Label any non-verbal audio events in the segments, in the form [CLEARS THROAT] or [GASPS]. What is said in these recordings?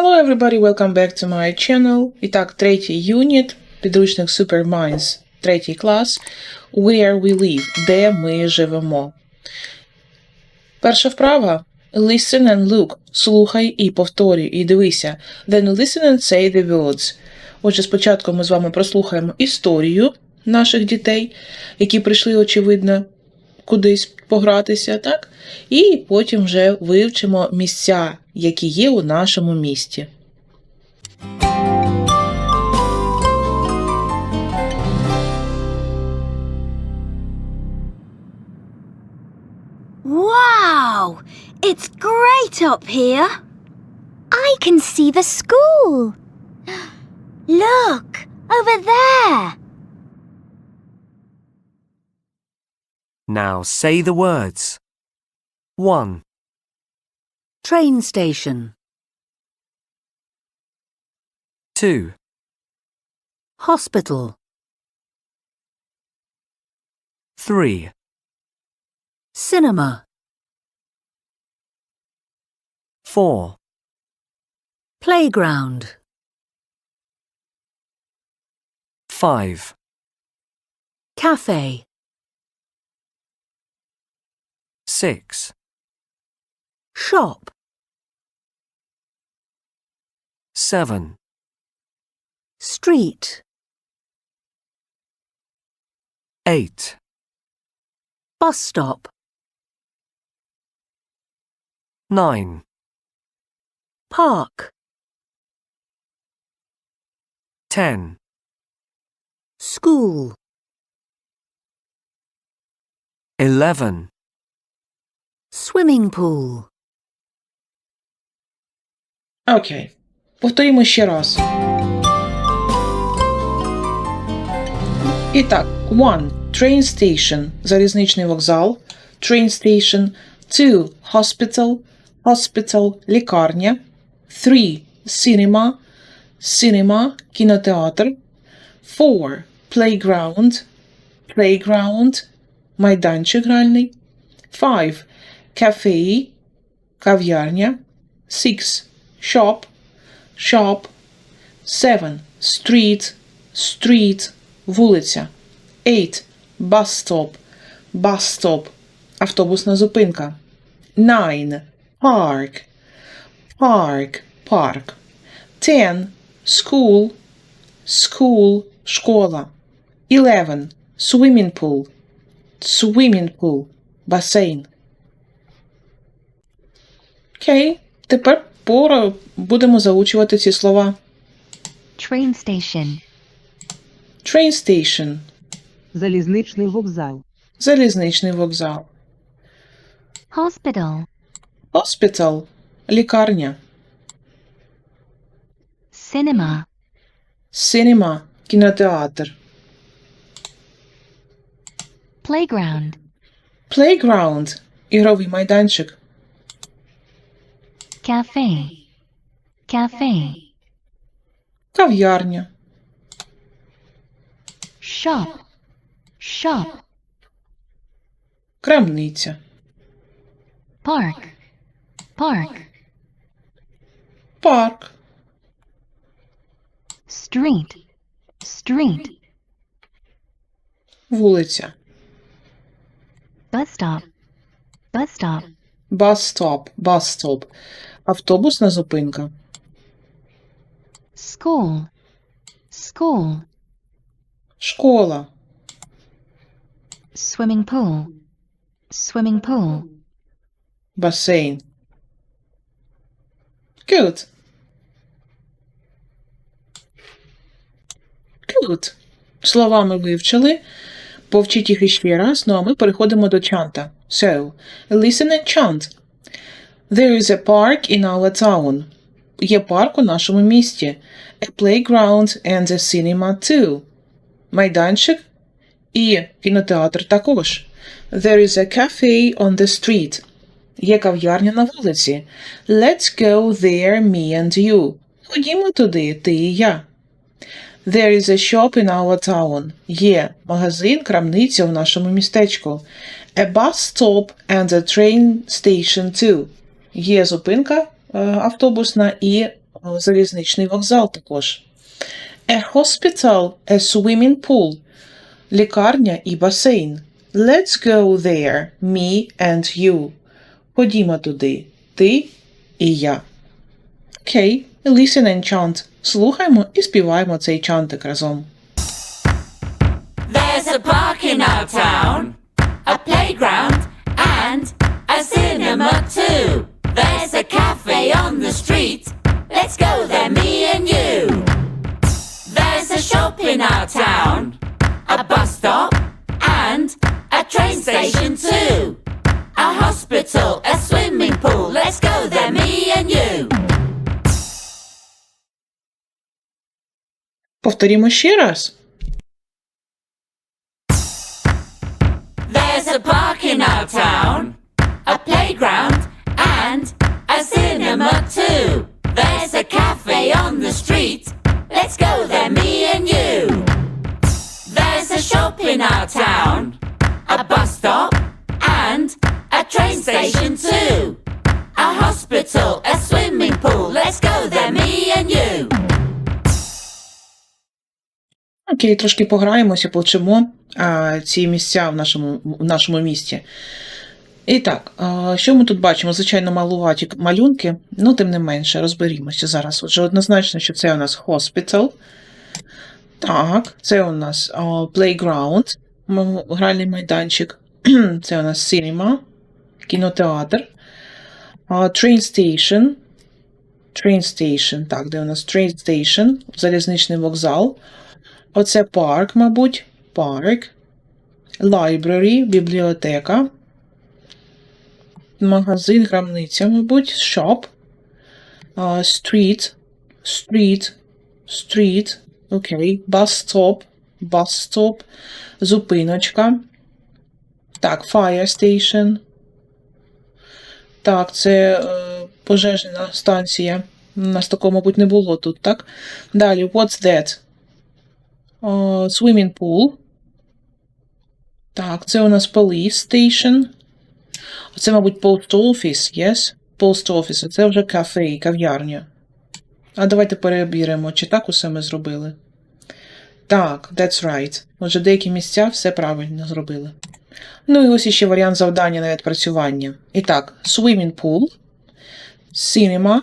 Hello everybody, welcome back to my channel. І так, третій юніт, підручник Superminds, третій клас, Where we live, де ми живемо. Перша вправа. Listen and look. Слухай і повторюй, і дивися. Then listen and say the words. Отже, спочатку ми з вами прослухаємо історію наших дітей, які прийшли, очевидно, кудись погратися, так? І потім вже вивчимо місця, які є у нашому місті. Wow! It's great up here! I can see the school! [GASPS] Look! Over there! Now say the words. 1, Train station. 2, Hospital. 3, Cinema. 4, Playground. 5, Cafe. 6, Shop. 7, Street. 8, Bus stop. 9, Park. 10, School. 11, Swimming pool. Окей. Повторімо ще раз. І так, one train station залізничний вокзал, train station, two hospital, hospital лікарня, three cinema, cinema кінотеатр, four playground, playground майданчик гральний, five cafe кав'ярня, six shop, shop, seven street, street, вулиця, eight bus stop, bus stop, автобусна зупинка, nine park, park, парк, ten school, school, школа, eleven swimming pool, swimming pool, басейн. Окей, тепер пора будемо заучувати ці слова. Train station. Train station Залізничний вокзал. – залізничний вокзал. Hospital. Hospital – лікарня. Cinema. Cinema – кінотеатр. Playground. Playground – ігровий майданчик. Cafe. Cafe. Кав'ярня. Shop. Shop. Крамниця. Park. Park. Парк. Street. Street. Вулиця. Bus stop. Bus stop. Bus stop – bus stop. Автобусна зупинка. School. School. Школа. Swimming pool. Swimming pool. Басейн. Good. Good. Слова ми вивчили. Повчіть їх іще раз, ну а ми переходимо до чанта. So, listen and chant. There is a park in our town. Є парк у нашому місті. A playground and a cinema too. Майданчик і кінотеатр також. There is a cafe on the street. Є кав'ярня на вулиці. Let's go there, me and you. Ходімо туди, ти і я. There is a shop in our town. Є магазин, крамниця в нашому містечку. A bus stop and a train station too. Є зупинка е, автобусна і Залізничний вокзал також. A hospital, a swimming pool. Лікарня і басейн. Let's go there, me and you. Ходімо туди, ти і я. Окей, listen and chant. Слухаємо і співаємо цей чантик разом. station too. A hospital, a swimming pool. Let's go there, me and you. Повторімо ще раз. There's a park in Окей, трошки пограємося, повчимо ці місця в нашому, в нашому місті. І так, що ми тут бачимо? Звичайно, малуваті малюнки, ну, тим не менше, розберімося зараз. Отже, однозначно, що це у нас hospital. Так, це у нас м- гральний майданчик. [CLEARS THROAT] Це у нас cinema, кінотеатр. Train station. Train station, так, де у нас train station, залізничний вокзал. Оце парк, мабуть, парк. Library, бібліотека. Магазин, крамниця, мабуть, shop. Street, street, street. Окей. Bus stop, bus stop. Зупиночка. Так, fire station. Так, це е, пожежна станція. У нас такого, мабуть, не було тут, так? Далі, what's that? О, swimming pool. Так, це у нас police station. Це, мабуть, post office, yes? Post office. Це вже кафе, кав'ярня. А давайте перебіремо, чи так усе ми зробили. Так, that's right. Отже, деякі місця все правильно зробили. Ну і ось іще варіант завдання на відпрацювання. І так, swimming pool, cinema,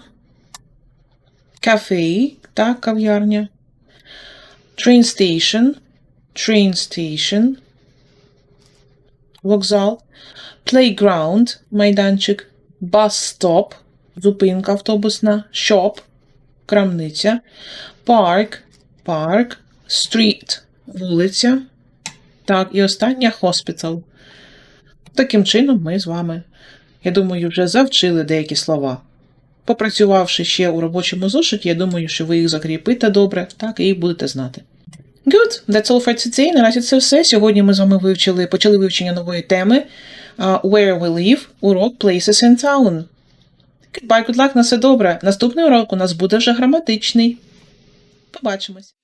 кафе, так, кав'ярня. Train station, train station, вокзал, playground, майданчик, bus stop, зупинка автобусна, shop, крамниця, park, парк, street, вулиця. Так, і остання hospital. Таким чином ми з вами, я думаю, вже завчили деякі слова. Попрацювавши ще у робочому зошиті, я думаю, що ви їх закріпите добре, так, і будете знати. Good, that's all for today. Наразі це все. Сьогодні ми з вами вивчили, почали вивчення нової теми uh, Where we live, урок Places in Town. Goodbye, good luck, на все добре. Наступний урок у нас буде вже граматичний. Побачимось.